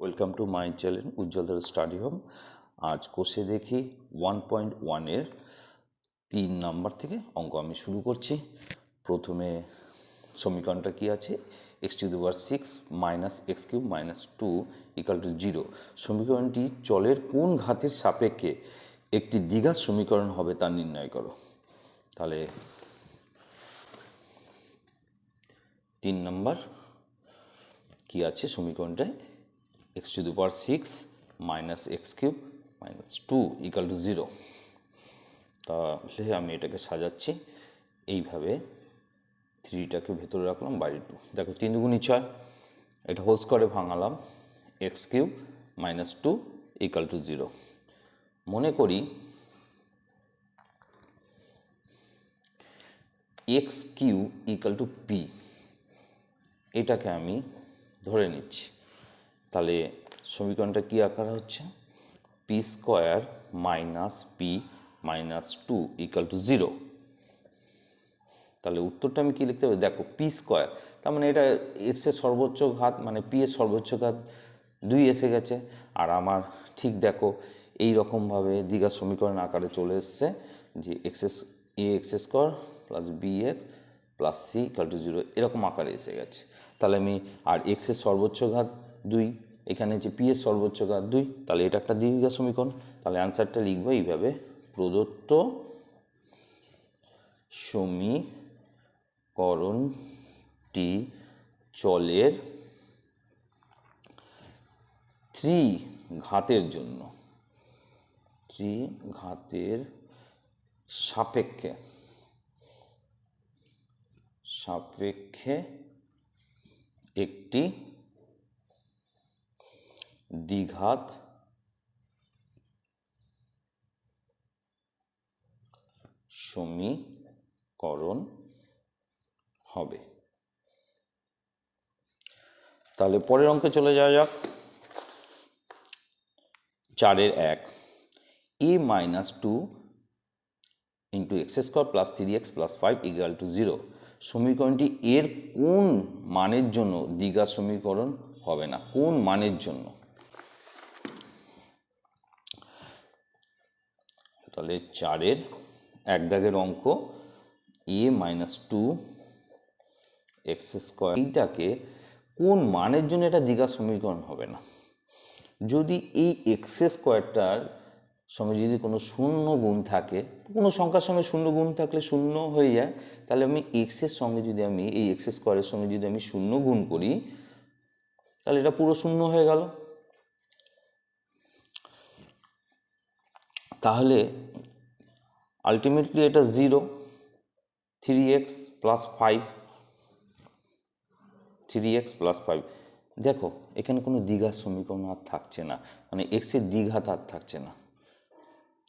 Welcome to my channel উজ্জ্বলদার study home আজ কোষে দেখি ওয়ান পয়েন্ট ওয়ানের তিন নাম্বার থেকে অঙ্ক আমি শুরু করছি। প্রথমে সমীকরণটা কি আছে? X to the power six minus X cube minus two equal to zero সমীকরণটি চলের কোন ঘাতের সাপেক্ষে একটি দ্বিঘাত সমীকরণ হবে তা নির্ণয় করো। তাহলে তিন নাম্বার কি আছে সমীকরণটায়? X to the power six minus X cube minus two equal to zero তাহলে আমি এটাকে সাজাচ্ছি। এইভাবে থ্রিটাকে ভেতরে রাখলাম বাইরে টু। দেখো, তিন দুগুণি ছয়। এটা হোস করে ভাঙালাম। X cube minus two equal to zero মনে করি X cube equal to P এটাকে আমি ধরে নিচ্ছি। তাহলে সমীকরণটা কী আকার হচ্ছে? P square minus P minus two equal to zero তাহলে উত্তরটা আমি কী লিখতে পারি? দেখো পি স্কোয়ার তার মানে এটা এক্সের সর্বোচ্চ ঘাত মানে পি এর সর্বোচ্চ ঘাত দুই এসে গেছে। আর আমার ঠিক দেখো, এই রকমভাবে দীঘা সমীকরণ আকারে চলে এসছে যে access A X square plus B X plus C equal to zero এরকম আকারে এসে গেছে। তাহলে আমি, আর এক্সের সর্বোচ্চ ঘাত দুই, এখানে যে পি এর সর্বোচ্চ ঘাত দুই, তাহলে এটা একটা দীর্ঘ সমীকরণ, তাহলে অ্যান্সারটা লিখব এইভাবে, প্রদত্ত সমীকরণটি চলের থ্রি ঘাতের জন্য থ্রি ঘাতের সাপেক্ষে সাপেক্ষে একটি দ্বিঘাত সমীকরণ হবে। তাহলে পরের অঙ্কে চলে যাওয়া যাক। চারের এক A minus two into X square plus three X plus five equal to zero সমীকরণটি এর কোন মানের জন্য দ্বিঘাত সমীকরণ হবে না? কোন মানের জন্য? তাহলে চারের এক দাগের অঙ্ক A minus two X square এইটাকে কোন মানের জন্য এটা দীঘা সমীকরণ হবে না? যদি এই এক্স স্কোয়ারটার সঙ্গে যদি কোনো শূন্য গুণ থাকে, কোনো সংখ্যার সঙ্গে শূন্য গুণ থাকলে শূন্য হয়ে যায়, তাহলে আমি এক্সের সঙ্গে যদি আমি, এই এক্স স্কোয়ারের সঙ্গে যদি আমি শূন্য গুণ করি, তাহলে এটা পুরো শূন্য হয়ে গেল। তাহলে আলটিমেটলি এটা zero three X plus five three X plus five দেখো, এখানে কোনো দ্বিঘাত সমীকরণ আর থাকছে না মানে এক্সের দ্বিঘাত আর থাকছে না।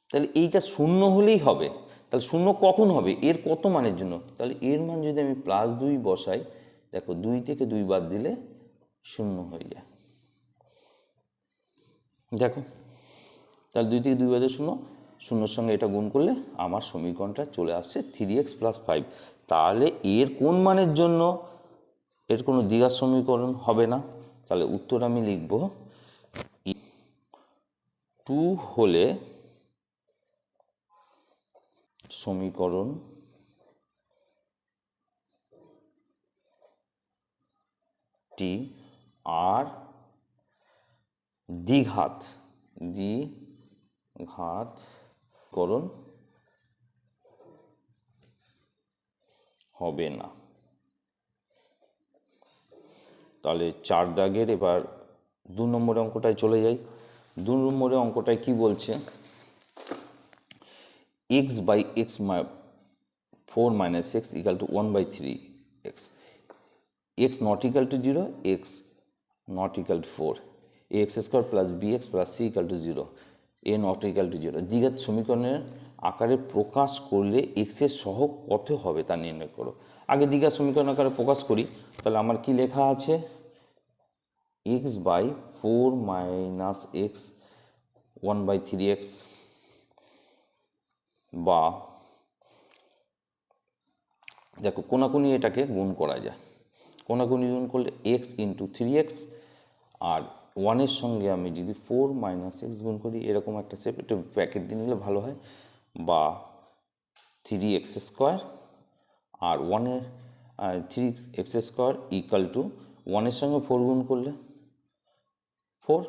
তাহলে এইটা শূন্য হলেই হবে। তাহলে শূন্য কখন হবে? এর কত মানের জন্য? তাহলে এর মান যদি আমি প্লাস দুই বসাই, দেখো দুই থেকে দুই বাদ দিলে শূন্য হয়ে যায়। দেখো তাহলে দুই থেকে দুই বাদে শূন্য, শূন্যর সঙ্গে এটা গুণ করলে আমার সমীকরণটা চলে আসছে থ্রি এক্স প্লাস ফাইভ তাহলে এর কোন মানের জন্য এর কোনো দ্বিঘাত সমীকরণ হবে না? তাহলে উত্তর আমি লিখব টু হলে সমীকরণ টি আর দ্বিঘাত দ্বিঘাত করণ হবে না। তাহলে চার দাগের এবার দু নম্বরের অঙ্কটায় চলে যাই। দু নম্বরের অঙ্কটায় কি বলছে? X by X my four minus X equal to one by three X X not equal to zero X not equal to four X square plus B X plus C equal to zero A not equal to zero দ্বিঘাত সমীকরণের আকারে প্রকাশ করলে এক্সের সহ কত হবে তা নির্ণয় করো। আগে দ্বিঘাত সমীকরণ আকারে প্রকাশ করি, তাহলে আমার কি লেখা আছে? X by four minus X one by three X বা দেখো, কোনাকুনি এটাকে গুণ করা যায়। কোনাকুনি গুণ করলে এক্স ইন্টু থ্রি এক্স আর ওয়ানের সঙ্গে আমি যদি ফোর মাইনাস এক্স গুণ করি, এরকম একটা শেপ একটু প্যাকেট দিয়ে নিলে ভালো হয়। বা থ্রি এক্স স্কোয়ার আর ওয়ানের three X square equal to ওয়ানের সঙ্গে ফোর গুণ করলে ফোর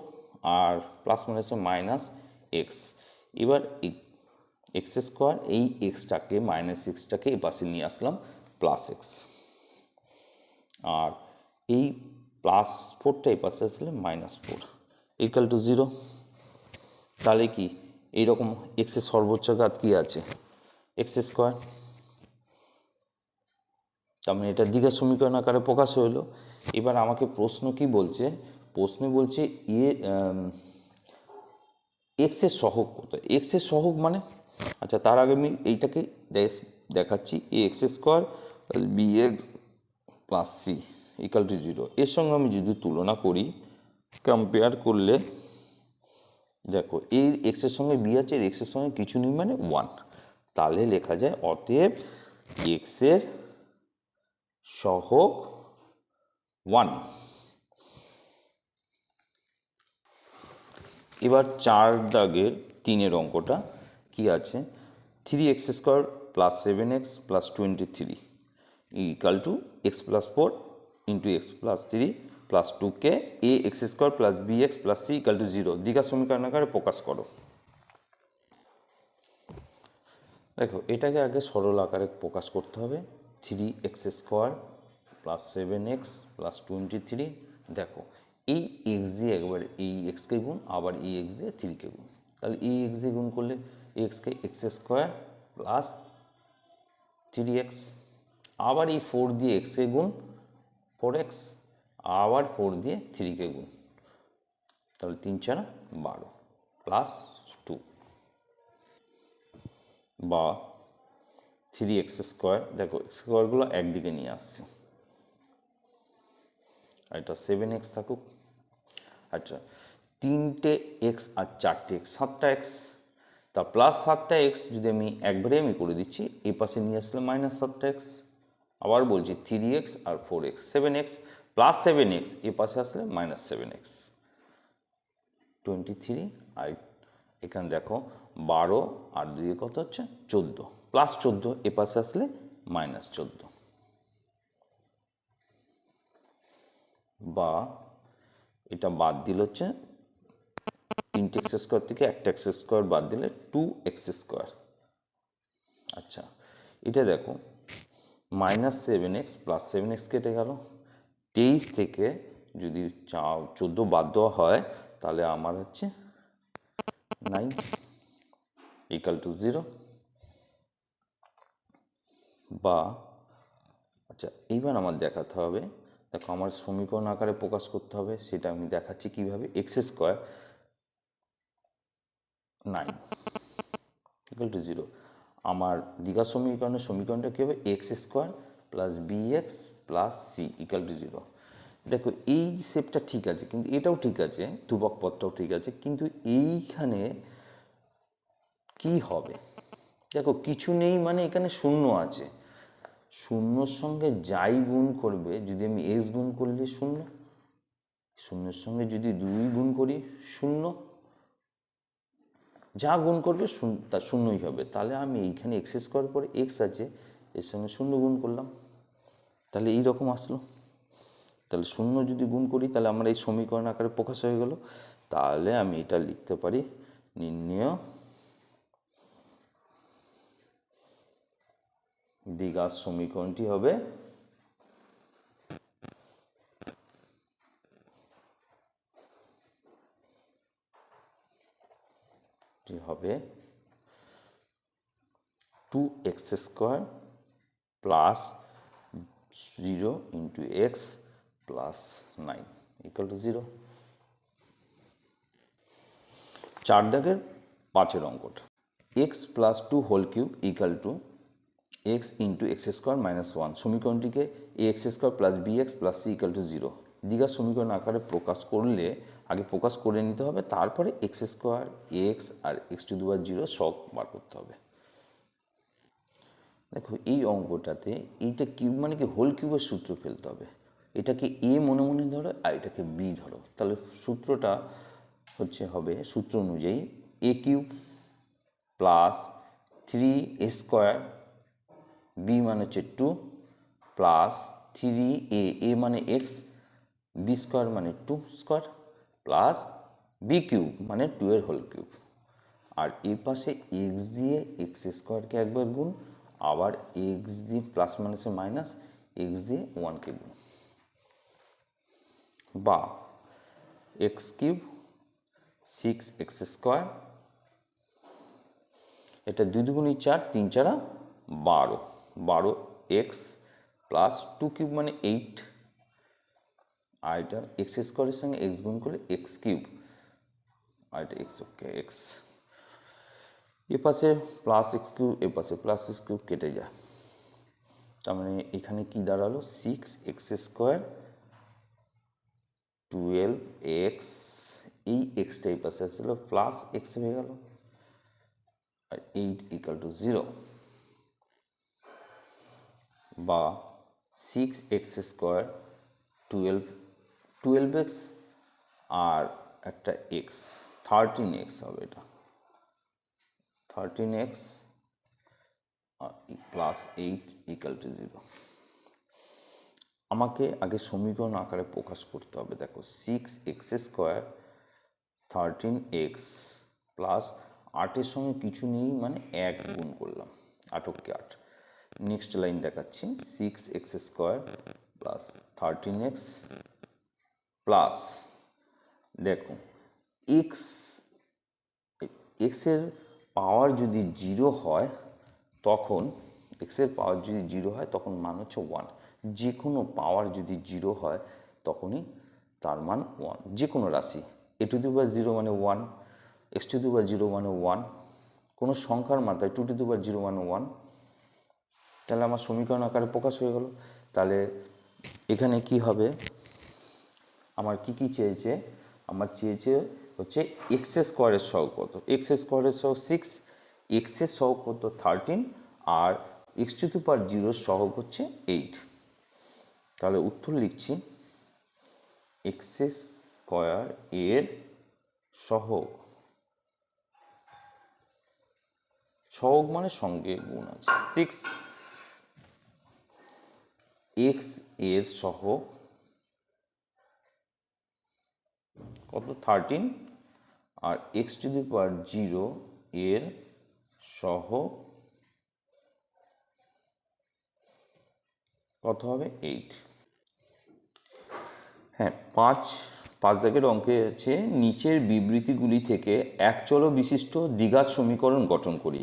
আর প্লাস মাইনাসে মাইনাস এক্স এবার এক্স স্কোয়ার এই এক্সটাকে মাইনাস এক্সটাকে এই পাশে নিয়ে আসলাম প্লাস এক্স আর এই প্লাস ফোরটা এই পাশে আসলে minus four equal to zero তাহলে কি? এইরকম এক্সের সর্বোচ্চ ঘাত কী আছে? এক্স স্কোয়ার তার মানে এটা দীঘা সমীকরণ আকারে প্রকাশ হইল। এবার আমাকে প্রশ্ন কি বলছে? প্রশ্নে বলছে এ এক্সের সহগ কত? এক্সের সহগ মানে? আচ্ছা তার আগে আমি এইটাকে দেখ- দেখাচ্ছি। A X square B X plus C equal to zero এর সঙ্গে আমি যদি তুলনা করি কম্পেয়ার করলে, দেখো, এই এক্সের সঙ্গে বি আছে, এর এক্সের সঙ্গে কিছু নেই মানে ওয়ান তাহলে লেখা যায় অতএব এক্সের সহগ ওয়ান এবার চার দাগের তিনের অঙ্কটা কি আছে? Three X square plus seven X plus twenty three equal to X plus four into X plus three plus two K A X square plus B X plus C equal to zero Digha সমীকরণ আকারে প্রকাশ করো। দেখো, এটাকে আগে সরল আকারে প্রকাশ করতে হবে। Three X square plus seven X plus twenty three দেখো, এই এক্স দিয়ে একবার এই এক্সকে গুণ, আবার এই এক্স দিয়ে থ্রিকে গুণ। তাহলে এই এক্স দিয়ে গুণ করলে এক্সকে X square plus three X আবার এই ফোর দিয়ে এক্সকে গুণ ফোর এক্স আবার ফোর দিয়ে থ্রিকে গুণ। তাহলে তিন চারা বারো প্লাস টু বা থ্রি এক্স স্কোয়ার দেখো এক্স স্কোয়ারগুলো একদিকে নিয়ে আসছি। এটা সেভেন এক্স থাকুক। আচ্ছা তিনটে এক্স আর চারটে এক্স সাতটা এক্স তা প্লাস সাতটা এক্স যদি আমি একবারে আমি করে দিচ্ছি, এই পাশে নিয়ে আসলে মাইনাস সাতটা এক্স আবার বলছি থ্রি এক্স আর four X seven X plus seven X এ পাশে আসলে minus seven X twenty three আর এখানে দেখো বারো, আর দুই কত হচ্ছে? চোদ্দ। প্লাস চোদ্দ, এ পাশে আসলে মাইনাস চোদ্দ। বা এটা বাদ দিল হচ্ছে তিনটে এক্স স্কোয়ার থেকে একটা এক্স স্কোয়ার বাদ দিলে টু এক্স স্কোয়ার আচ্ছা এটা দেখো minus seven X plus seven X কেটে গেল। তেইশ থেকে যদি চাও, চোদ্দ বাদ দেওয়া হয়, তাহলে আমার হচ্ছে নাইন ইকাল টু জিরো বা আচ্ছা এইবার আমার দেখাতে হবে। দেখো, আমার সমীকরণ আকারে প্রকাশ করতে হবে, সেটা আমি দেখাচ্ছি কীভাবে। X square nine equal to zero আমার দীঘা সমীকরণের সমীকরণটা কী হবে? X square plus B X plus C equal to zero দেখো, এই শেপটা ঠিক আছে, কিন্তু এটাও ঠিক আছে, ধ্রুবক পথটাও ঠিক আছে, কিন্তু এইখানে কি হবে? দেখো, কিছু নেই মানে এখানে শূন্য আছে। শূন্যর সঙ্গে যাই গুণ করবে, যদি আমি এক্স গুণ করলে শূন্য, শূন্যের সঙ্গে যদি দুই গুণ করি, শূন্য যা গুণ করবে শূন্য, তা শূন্যই হবে। তাহলে আমি এইখানে এক্স করার পরে এক্স আছে, এর সঙ্গে শূন্য গুণ করলাম। তাহলে এই রকম আসলো। তাহলে শূন্য যদি গুণ করি, তাহলে আমার এই সমীকরণ আকারে প্রকাশ হয়ে গেল। তাহলে আমি এটা লিখতে পারি নির্ণয় দ্বিঘাত সমীকরণটি হবে টি হবে? Two X square plus zero into X plus nine equal to zero চার দাগের পাঁচের অঙ্কটা। X plus two whole cube equal to X into X square minus one সমীকরণটিকে A X square plus B X plus C equal to zero Digha সমীকরণ আকারে প্রকাশ করলে, আগে প্রকাশ করে নিতে হবে, তারপরে এক্স স্কোয়ার এক্স আর এক্স টু দুবার জিরো সব বার করতে হবে। দেখো, এই অঙ্কটাতে এইটা কিউব মানে কি হোল কিউবের সূত্র ফেলতে হবে। এটাকে এ মনে মনে ধরো আর এটাকে বি ধরো। তাহলে সূত্রটা হচ্ছে হবে, সূত্র অনুযায়ী a cube plus three a square b মানে হচ্ছে two plus three a a মানে এক্স বি স্কোয়ার মানে two square plus b cube মানে টু এর হোল কিউব আর এই পাশে এক্স দিয়ে এক্স স্কোয়ারকে একবার গুণ, আবার এক্স দিয়ে প্লাস মাইনাসে মাইনাস এক্স দিয়ে ওয়ানকে গুণ। বা x cube six x square এটা দুই দুগুণি চার, তিন চারা বারো। বারো এক্স প্লাস টু কিউব মানে এইট আর এটা এক্স স্কোয়ারের সঙ্গে এক্স গুণ করলে এক্স কিউব আর এটা এক্স ওকে এক্স এ পাশে প্লাস এক্স কিউব এ পাশে প্লাস এক্স কিউব কেটে যায়। তার মানে এখানে কি দাঁড়াল? Six x square twelve x এই এক্সটা এই পাশে আসছিল প্লাস এক্স হয়ে গেল। আর এইট ইকাল টু জিরো বা six x square twelve twelve x আর একটা এক্স থার্টিন এক্স হবে এটা। Thirteen x plus eight equal to zero আমাকে আগে সমীকরণ আকারে প্রকাশ করতে হবে। দেখো six x square thirteen x plus আটের সঙ্গে কিছু নেই মানে এক গুণ করলাম আটককে আট নেক্সট লাইন দেখাচ্ছি six x square plus thirteen x plus দেখো এক্স এক্সের পাওয়ার যদি জিরো হয়, তখন এক্সের পাওয়ার যদি জিরো হয়, তখন মান হচ্ছে ওয়ান যে কোনো পাওয়ার যদি জিরো হয়, তখনই তার মান ওয়ান যে কোনো রাশি a to the power zero মানে one x to the power zero মানে ওয়ান কোনো সংখ্যার মাত্রায় two to the power zero মানে ওয়ান তাহলে আমার সমীকরণ আকারে প্রকাশ হয়ে গেল। তাহলে এখানে কি হবে? আমার কি কি চেয়েছে? আমার চেয়েছে হচ্ছে এক্স স্কোয়ারের সহ কত এক্স স্কোয়ারের সহ সিক্স এক্সের সহ কত থার্টিন আর এক্স টু পার জিরোর সহগ হচ্ছে এইট তাহলে উত্তর লিখছি এক্স স্কোয়ার এর সহগ। সহগ মানে সঙ্গে গুণ আছে। সিক্স এক্সের সহগ কত? Thirteen R x to the power zero এর সহ কত হবে? এইট হ্যাঁ পাঁচ পাঁচ দাগের অঙ্কে আছে, নিচের বিবৃতিগুলি থেকে এক চল বিশিষ্ট দ্বিঘাত সমীকরণ গঠন করি।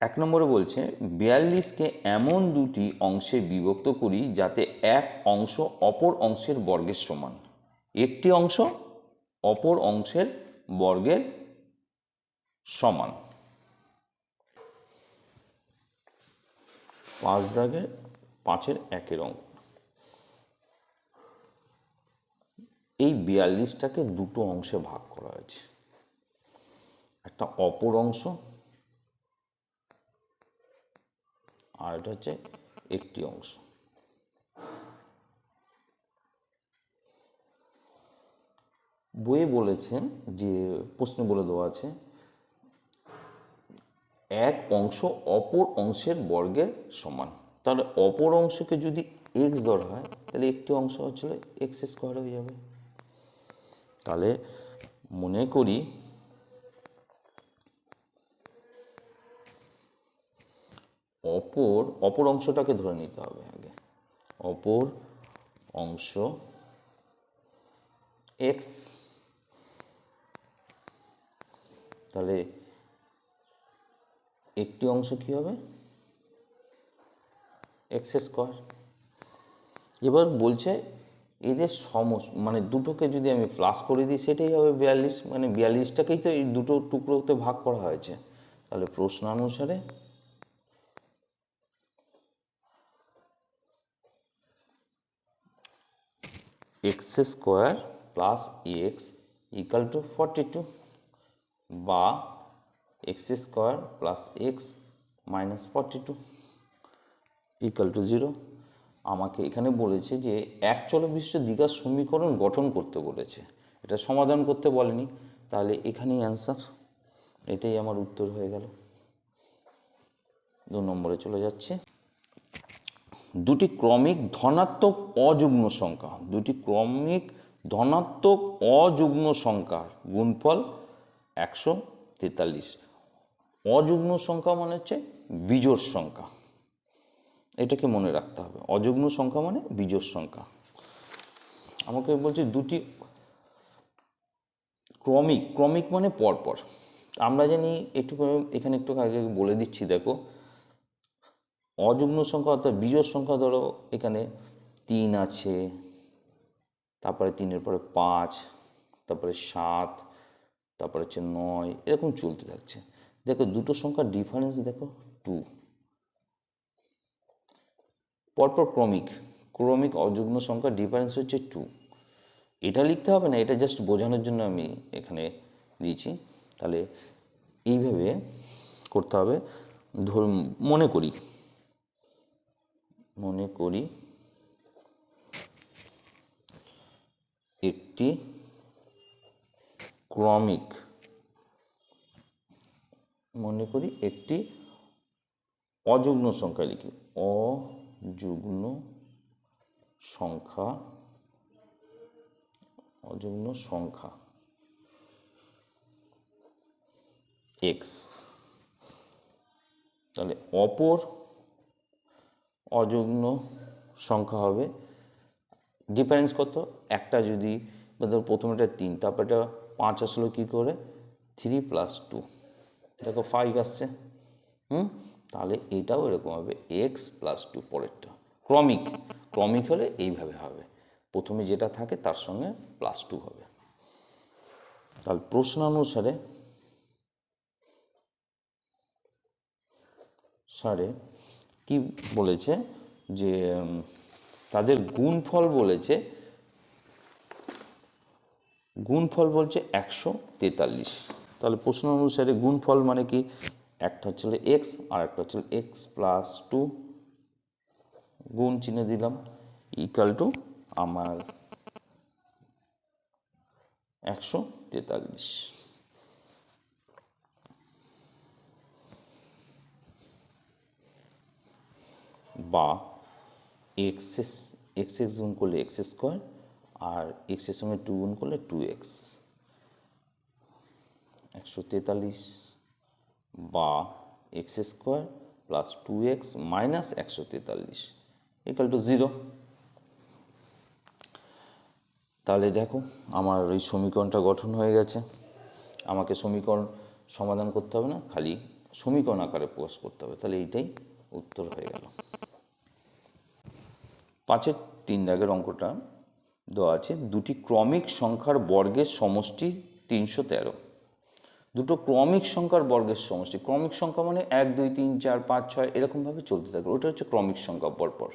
এক নম্বরে বলছে, বিয়াল্লিশকে এমন দুটি অংশে বিভক্ত করি যাতে এক অংশ অপর অংশের বর্গের সমান। একটি অংশ অপর অংশের বর্গের সমান। পাঁচ দাগে পাঁচের একের অঙ্ক। এই বিয়াল্লিশটাকে দুটো অংশে ভাগ করা হয়েছে। একটা অপর অংশ আর এটা হচ্ছে একটি অংশ। বইয়ে বলেছেন যে প্রশ্ন বলে দেওয়া আছে, এক অংশ অপর অংশের বর্গের সমান। তাহলে অপর অংশকে যদি এক্স ধরা হয়, তাহলে একটি অংশ হচ্ছে এক্স স্কোয়ার হয়ে যাবে। তাহলে মনে করি, অপর অপর অংশটাকে ধরে নিতে হবে আগে। অপর অংশ এক্স তাহলে একটি অংশ কি হবে? এক্স স্কোয়ার এবার বলছে এদের সমস মানে দুটোকে যদি আমি প্লাস করে দিই, সেটাই হবে বিয়াল্লিশ মানে বিয়াল্লিশটাকেই তো এই দুটো টুকরোতে ভাগ করা হয়েছে। তাহলে প্রশ্ন অনুসারে x square plus x equal to forty two বা x square plus x minus forty two equal to zero আমাকে এখানে বলেছে যে এক চলবিশিষ্ট দীঘার সমীকরণ গঠন করতে বলেছে। এটা সমাধান করতে বলেনি। তাহলে এখানেই অ্যান্সার এটাই আমার উত্তর হয়ে গেল। দু নম্বরে চলে যাচ্ছে। দুটি ক্রমিক ধনাত্মক অযুগ্ম সংখ্যা। দুটি ক্রমিক ধনাত্মক অযুগ্ম সংখ্যার গুণফল একশো তেতাল্লিশ। অযুগ্ম সংখ্যা মানে হচ্ছে বিজোড় সংখ্যা। এটাকে মনে রাখতে হবে। অযুগ্ম সংখ্যা মানে বিজোড় সংখ্যা। আমাকে বলছে দুটি ক্রমিক। ক্রমিক মানে পরপর। আমরা জানি একটু এখানে একটু আগে বলে দিচ্ছি, দেখো। অযুগ্ম সংখ্যা অর্থাৎ বিজোড় সংখ্যা ধরো, এখানে তিন আছে, তারপরে তিনের পরে পাঁচ, তারপরে সাত তারপরে হচ্ছে নয়, এরকম চলতে থাকছে। দেখো দুটো সংখ্যার ডিফারেন্স দেখো টু পরপর ক্রমিক ক্রমিক অযুগ্ম সংখ্যার ডিফারেন্স হচ্ছে টু এটা লিখতে হবে না, এটা জাস্ট বোঝানোর জন্য আমি এখানে দিয়েছি। তাহলে এইভাবে করতে হবে। ধরুন, মনে করি মনে করি একটি ক্রমিক। মনে করি একটি অযুগ্ম সংখ্যা লিখি। অযুগ্ম সংখ্যা অযুগ্ম সংখ্যা। এক্স তাহলে অপর অযুগ্ম সংখ্যা হবে। ডিফারেন্স কত? একটা যদি প্রথমেটা তিন তারপর এটা পাঁচ আসলো কী করে? থ্রি প্লাস টু দেখো ফাইভ আসছে। হুম? তাহলে এটাও এরকম হবে এক্স প্লাস টু পরেরটা। ক্রমিক। ক্রমিক হলে এইভাবে হবে। প্রথমে যেটা থাকে তার সঙ্গে প্লাস টু হবে। তাহলে প্রশ্নানুসারে সারে কি বলেছে যে তাদের গুণফল বলেছে গুণফল বলছে একশো তেতাল্লিশ। তাহলে প্রশ্ন অনুসারে গুণফল মানে কি? একটা হচ্ছে এক্স আর একটা হচ্ছে এক্স প্লাস টু গুণ চিহ্ন দিলাম ইকাল টু আমার একশো তেতাল্লিশ। বা এক্স এক্স এক্স গুণ করলে এক্স স্কোয়ার আর এক্সের সঙ্গে টু গুণ করলে টু এক্স একশো তেতাল্লিশ বা x square plus two x minus একশো তেতাল্লিশ ইকাল টু জিরো তাহলে দেখো, আমার ওই সমীকরণটা গঠন হয়ে গেছে। আমাকে সমীকরণ সমাধান করতে হবে না, খালি সমীকরণ আকারে প্রকাশ করতে হবে। তাহলে এইটাই উত্তর হয়ে গেল। পাঁচের তিন দাগের অঙ্কটা দেওয়া আছে, দুটি ক্রমিক সংখ্যার বর্গের সমষ্টি তিনশো তেরো। দুটো ক্রমিক সংখ্যার বর্গের সমষ্টি, ক্রমিক সংখ্যা মানে এক, দুই, তিন, চার, পাঁচ, ছয়, এরকমভাবে চলতে থাকে, ওটা হচ্ছে ক্রমিক সংখ্যা পরপর।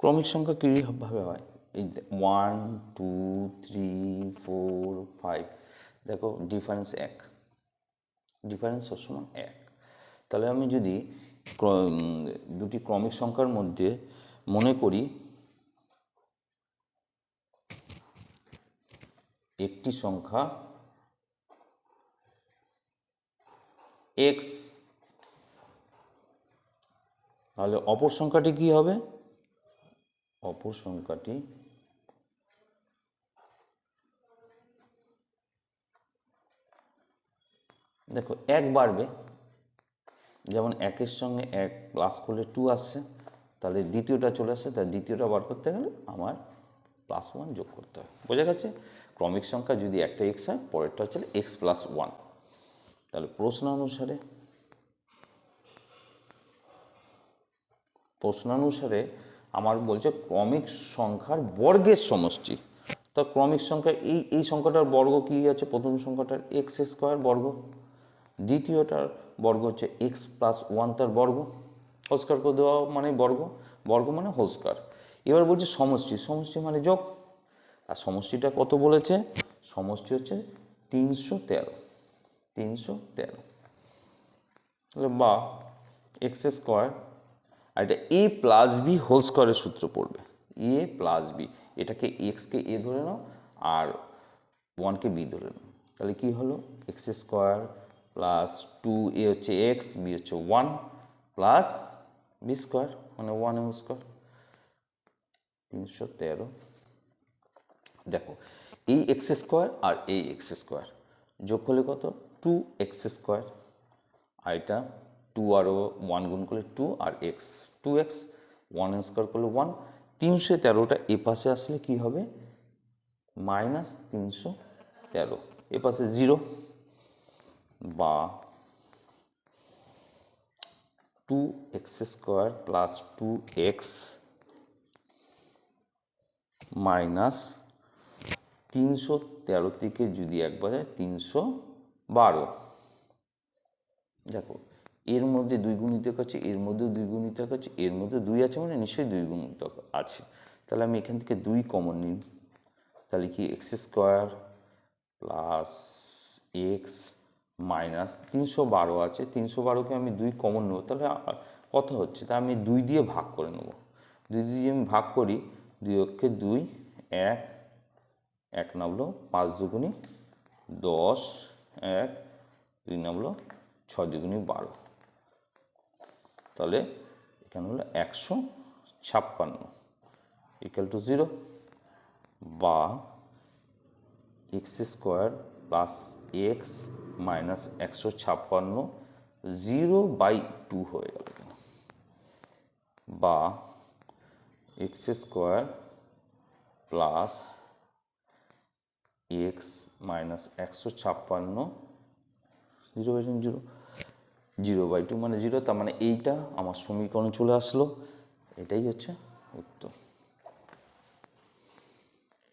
ক্রমিক সংখ্যা কীভাবে হয়? এই one, two, three, four, five, দেখো ডিফারেন্স এক, ডিফারেন্স সবসময় এক। তাহলে আমি যদি দুটি ক্রমিক সংখ্যার মধ্যে মনে করি একটি সংখ্যা এক্স, তাহলে অপর সংখ্যাটি কি হবে? অপর সংখ্যাটি দেখো, এক বাড়বে। যেমন একের সঙ্গে এক প্লাস করলে টু আসছে, তাহলে দ্বিতীয়টা চলে আসছে তার দ্বিতীয়টা বার করতে গেলে আমার প্লাস ওয়ান যোগ করতে হবে বোঝা গেছে? ক্রমিক সংখ্যা যদি একটা এক্স হয়, পরেরটা হচ্ছে এক্স প্লাস ওয়ান তাহলে প্রশ্ন অনুসারে প্রশ্নানুসারে আমার বলছে ক্রমিক সংখ্যার বর্গের সমষ্টি। তা ক্রমিক সংখ্যা, এই এই সংখ্যাটার বর্গ কী আছে? প্রথম সংখ্যাটার এক্স স্কোয়ার বর্গ। দ্বিতীয়টার বর্গ হচ্ছে এক্স প্লাস ওয়ান তার বর্গ, হোস্কার করে দেওয়া মানে বর্গ বর্গ মানে হোস্কার। এবার বলছে সমষ্টি সমষ্টি মানে যোগ। আর সমষ্টিটা কত বলেছে? সমষ্টি হচ্ছে তিনশো তেরো তিনশো তেরো। বা এক্স স্কোয়ার আর এটা এ প্লাস বি হোল স্কোয়ারের সূত্র পড়বে। এ প্লাস বি এটাকে এক্সকে এ ধরে নাও, আর ওয়ানকে বি ধরে নাও। তাহলে কি হলো? X square plus two a হচ্ছে এক্স বি হচ্ছে ওয়ান প্লাস বি স্কোয়ার মানে ওয়ান হোল স্কোয়ার তিনশো তেরো। দেখো, এই এক্স স্কোয়ার আর এই এক্স স্কোয়ার যোগ করলে কত? টু এক্স স্কোয়ার আর এটা টু আর ওয়ান গুণ করলে টু আর x two x one square করলে ওয়ান তিনশো তেরোটা এ পাশে আসলে কি হবে? মাইনাস তিনশো তেরো, এ পাশে জিরো বা two x square plus two x minus তিনশো তেরো থেকে যদি একবার তিনশো বারো। দেখো, এর মধ্যে দুই গুণিতক আছে, এর মধ্যে দুই গুণিতক আছে, এর মধ্যে দুই আছে মানে নিশ্চয়ই দুই গুণিতক আছে। তাহলে আমি এখান থেকে দুই কমন নিই। তাহলে কি x square plus x minus তিনশো বারো আছে, তিনশো বারোকে আমি দুই কমন নেব, তাহলে কত হচ্ছে? তা আমি দুই দিয়ে ভাগ করে নেব। দুই দিয়ে আমি ভাগ করি, দুই অক্ষে দুই, এক এক নামলো পাঁচ দুগুণি দশ, এক, দুই নামলো ছয় দুগুণি বারো। তাহলে এখানে হলো একশো ছাপ্পান্ন ইকুয়াল টু জিরো বা x square plus x minus একশো ছাপ্পান্ন জিরো বাই টু হয়ে গেল। বা x square plus x minus একশো ছাপ্পান্ন zero by zero zero by two মানে জিরো তার মানে এইটা আমার সমীকরণ চলে আসলো। এটাই হচ্ছে উত্তর।